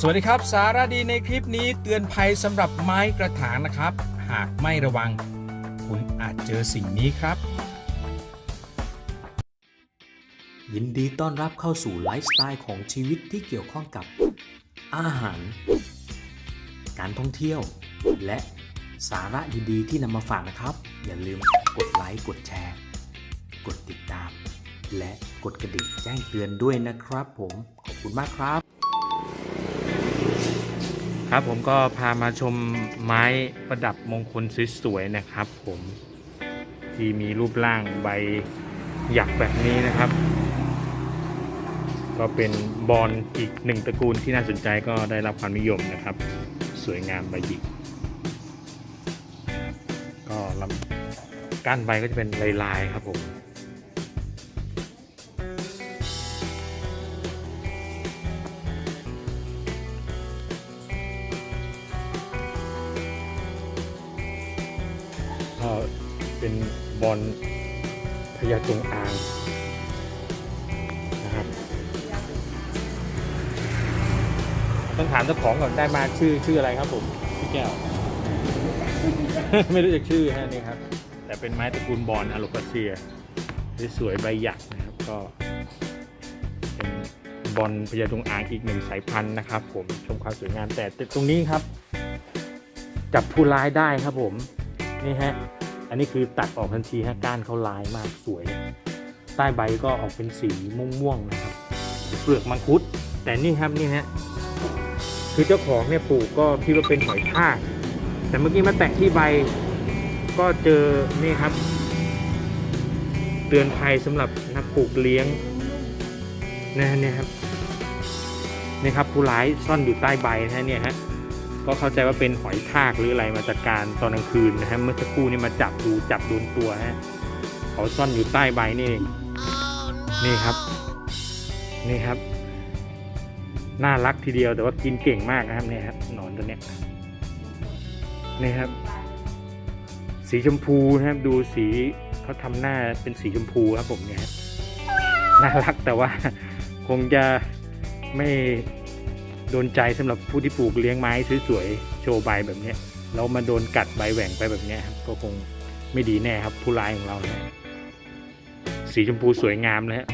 สวัสดีครับ สาระดีในคลิปนี้เตือนภัยสำหรับไม้กระถางนะครับ หากไม่ระวัง คุณอาจเจอสิ่งนี้ครับ ยินดีต้อนรับเข้าสู่ไลฟ์สไตล์ของชีวิตที่เกี่ยวข้องกับ อาหาร การท่องเที่ยว และสาระดีๆที่นำมาฝากนะครับ อย่าลืมกดไลค์กดแชร์ กดติดตาม และกดกระดิ่งแจ้งเตือนด้วยนะครับ ผมขอบคุณมากครับ ครับผมก็พามาชมไม้ประดับมงคลสวยๆนะครับ ผมที่มีรูปร่างใบหยักแบบนี้นะครับ ก็เป็นบอลอีกหนึ่งตระกูลที่น่าสนใจก็ได้รับความนิยมนะครับ สวยงามใบหยิก ก็ลำก้านใบก็จะเป็นลายๆครับผม เป็นบอลพญาจงอางนะครับต้องถามเจ้าของก่อนได้มาชื่อชื่ออะไรครับผมพี่แก้ว ไม่รู้จักชื่อฮะนี่ครับ แต่เป็นไม้ตระกูลบอลอะโลคาเซียที่สวยใบหยักนะครับก็เป็นบอลพญาจงอางอีกหนึ่งสายพันธุ์นะครับ ผมชมความสวยงามแต่ตรงนี้ครับ จับผู้ร้ายได้ครับผม นี่ฮะ อันนี้คือตัดออกทันทีฮะก้านเขาลายมากสวย ใต้ใบก็ออกเป็นสีม่วงๆนะครับเปลือกมังคุด แต่นี่ครับนี่ฮะคือเจ้าของเนี่ยปลูกก็คิดว่าเป็นหอยทากแต่เมื่อกี้มาแตะที่ใบก็เจอนี่ครับ เตือนภัยสำหรับนักปลูกเลี้ยงนะฮะเนี่ยครับนี่ครับผู้ร้ายซ่อนอยู่ใต้ใบนะฮะเนี่ยฮะ ก็เข้าใจว่าเป็นหอยทากหรืออะไรมาจากการตอนกลางคืนนะฮะเมื่อสักครู่นี้มาจับดูจับโดนตัวฮะเขาซ่อนอยู่ใต้ใบนี่เองนี่ครับ นี่ครับ น่ารักทีเดียวแต่ว่ากินเก่งมากนะครับเนี่ยครับหนอนตัวเนี้ยนี่ครับ สีชมพูนะครับ ดูสีเขาทำหน้าเป็นสีชมพูครับผมเนี่ยฮะน่ารักแต่ว่าคงจะไม่ โดนใจสำหรับผู้ที่ปลูกเลี้ยงไม้สวยๆโชว์ใบแบบนี้ยแล้วมาโดนกัดใบแหว่งไปแบบนี้ครับก็คงไม่ดีแน่ครับผู้ร้ายของเรานี่ยสีชมพูสวยงามเลยฮะ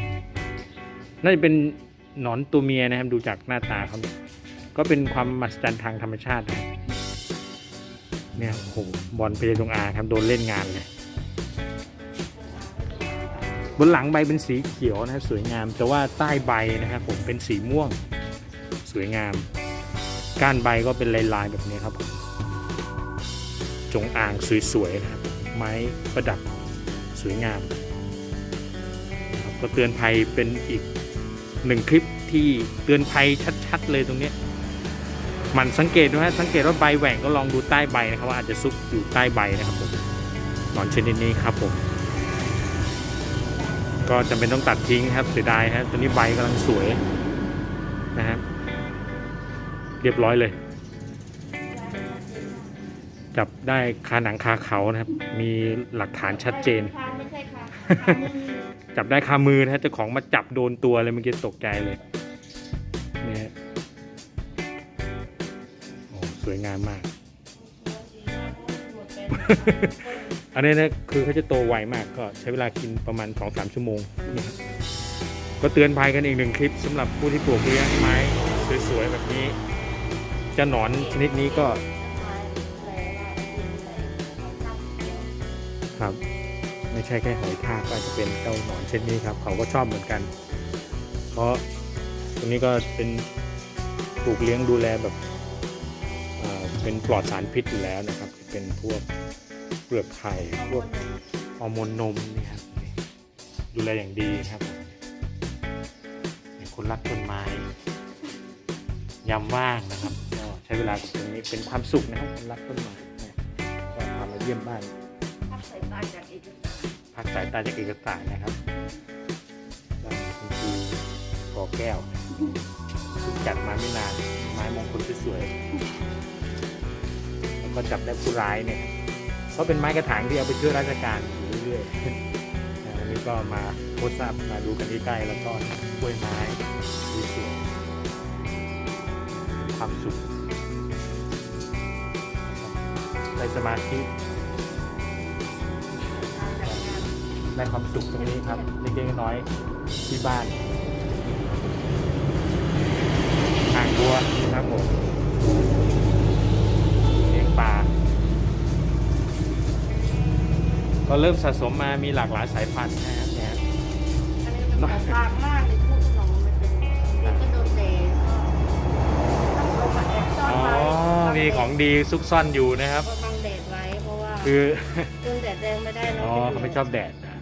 น่าจะเป็นหนอนตัวเมียนะครับดูจากหน้าตาเขาก็เป็นความมหัศจรรย์ทางธรรมชาตินะครับเนี่ยโอ้โหบอลเพลตรงอาครับโดนเล่นงานเลยบนหลังใบเป็นสีเขียวนะครับสวยงาม แต่ว่าใต้ใบนะครับผมเป็นสีม่วง สวยงาม ก้านใบก็เป็นลายๆแบบนี้ครับผมจงอางสวยๆนะครับ ไม้ประดับสวยงามครับก็เตือนภัยเป็นอีกหนึ่งคลิปที่เตือนภัยชัด ๆ เลยตรงนี้ มันสังเกตดูฮะสังเกตว่าใบแหว่งก็ลองดูใต้ใบนะครับว่าอาจจะซุกอยู่ใต้ใบนะครับผมหนอนชนิดนี้ครับผมก็จำเป็นต้องตัดทิ้งครับเสียดายฮะตัวนี้ใบกำลังสวยนะครับ เรียบร้อยเลย จับได้คาหนังคาเขานะครับ มีหลักฐานชัดเจน ไม่ใช่ค่ะขามือจับได้คามือนะฮะเจ้าของมาจับโดนตัวเลยเมื่อกี้ตกใจเลยเนี่ยฮะโอ้สวยงามมาก อันนี้นะคือเขาจะโตไวมากก็ใช้เวลากินประมาณ 2-3 ชั่วโมงนี่ครับก็เตือนภัยกันอีกหนึ่งคลิปสำหรับผู้ที่ปลูกเลี้ยงไม้สวยๆแบบนี้เจะหนอนชนิดนี้ก็ครับ ไม่ใช่แค่หอยทากก็อาจจะเป็นเจ้าหนอนเช่นนี้ครับ เขาก็ชอบเหมือนกัน เพราะตรงนี้ก็เป็นปลูกเลี้ยงดูแลแบบเป็นปลอดสารพิษอยู่แล้วนะครับ เป็นพวกเปลือกไข่พวกฮอร์โมนนมนี่ครับดูแลอย่างดีครับคนรักต้นไม้ยามว่างนะครับ ช้เวลากับตรงนี้เป็นความสุขนะครับคนรักต้นไม้เนี่ยก็พามาเยี่ยมบ้านพักสายตาจากเอกสารพักสายตาจากเอกสารนะครับบ้านคุณครูกอแก้วเพิ่งจัดมาไม่นานไม้มงคลสวยๆแล้วก็จับได้ผู้ร้ายเนี่ยเพราะเป็นไม้กระถางที่เอาไปช่วยราชการอยู่เรื่อยๆอ่าวันนี้ก็มาโพสต์อัพมาดูกันใกล้ๆแล้วก็กล้วยไม้สวยๆสุข ได้สมาธิได้ความสุขตรงนี้ครับเล็กๆน้อยๆที่บ้านอ่างบัวครับผมเลี้ยงปลาก็เริ่มสะสมมามีหลากหลายสายพันธุ์นะครับเนี่ยอันนี้มันของบางมากเลยพูดขนมมันเป็นมันก็โดนแดดก็ต้องเอามาแอบซ่อนอ๋อไว้ มีของดีซุกซ่อนอยู่นะครับ ก็บังแดดไว้เพราะว่าคือโดนแดดแดงไม่ได้นะอ๋อเขาไม่ชอบแดดนะ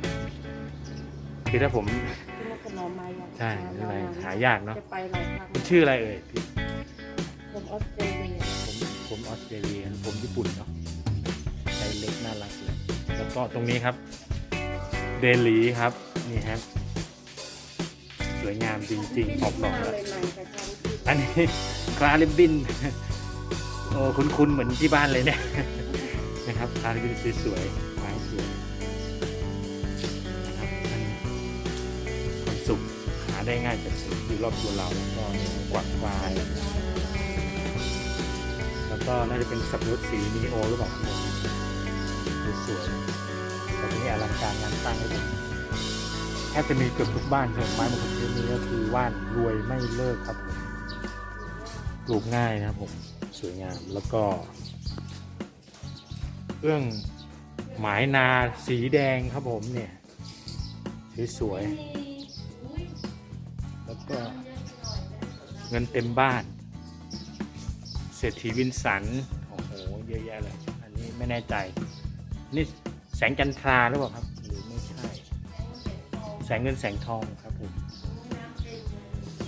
คือถ้าผมที่มันขนมมาอย่างใช่ไม่เป็นไรหายากเนอะจะไปหลายครั้งมันชื่ออะไรเอ่ยพี่ผมออสเตรเลียผมผมออสเตรเลียผมญี่ปุ่นเนาะใจเล็กน่ารักเลยแล้วก็ตรงนี้ครับ เดลีครับนี่ครับสวยงามจริงๆออกดอกมาแล้วเลยใหม่แต่ครั้งที่อันนี้คลาริบบินโอ้คุ้นๆเหมือนที่บ้านเลยเนี่ยนะครับคลาริบบินสวยๆไม้สวยนะครับอันความสุขหาได้ง่ายจากสิ่งที่รอบตัวเราแล้วก็กวักควาย แล้วก็น่าจะเป็นสับปะรดสีมินิโอหรือเปล่าสวยๆแต่ทีนี้อลังการงานสร้างให้ผมแทบจะมีเกือบทุกบ้านครับไม้มงคลชนิดนี้ก็คือว่านรวยไม่เลิกครับผมปลูกง่ายนะครับผม สวยงามแล้วก็เครื่องหมายนาสีแดงครับผมเนี่ยสวยๆแล้วก็เงินเต็มบ้าน เศรษฐีวินสัน โอ้โห เยอะแยะเลย อันนี้ไม่แน่ใจ นี่แสงจันทราหรือเปล่าครับ หรือไม่ใช่ แสงเงินแสงทองครับผม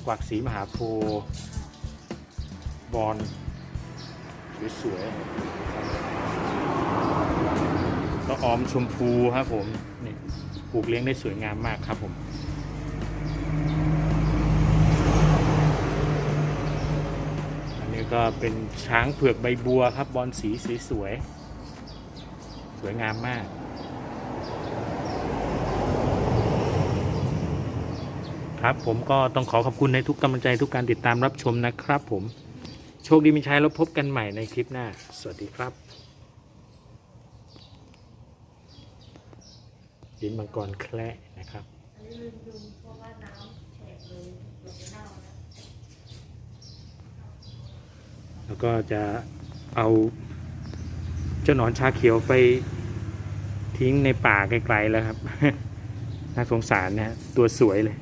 กวักสีมหาโพบอล สวยๆแล้วออมชมพูครับผมนี่ปลูกเลี้ยงได้สวยงามมากครับผมอันนี้ก็เป็นช้างเผือกใบบัวครับ บอลสีสสวยสวยงามมาก ครับผมก็ต้องขอขอบคุณในทุกกำลังใจทุกการติดตามรับชมนะครับผม โชคดีมีชัยแล้วพบกันใหม่ในคลิปหน้า สวัสดีครับยินมังกรแคระนะครับแฉะเลยเดี๋ยวจะเน่านะแล้วก็จะเอาเจ้าหนอนชาเขียวไปทิ้งในป่าไกลๆแล้วครับ น่าสงสารนะฮะตัวสวยเลย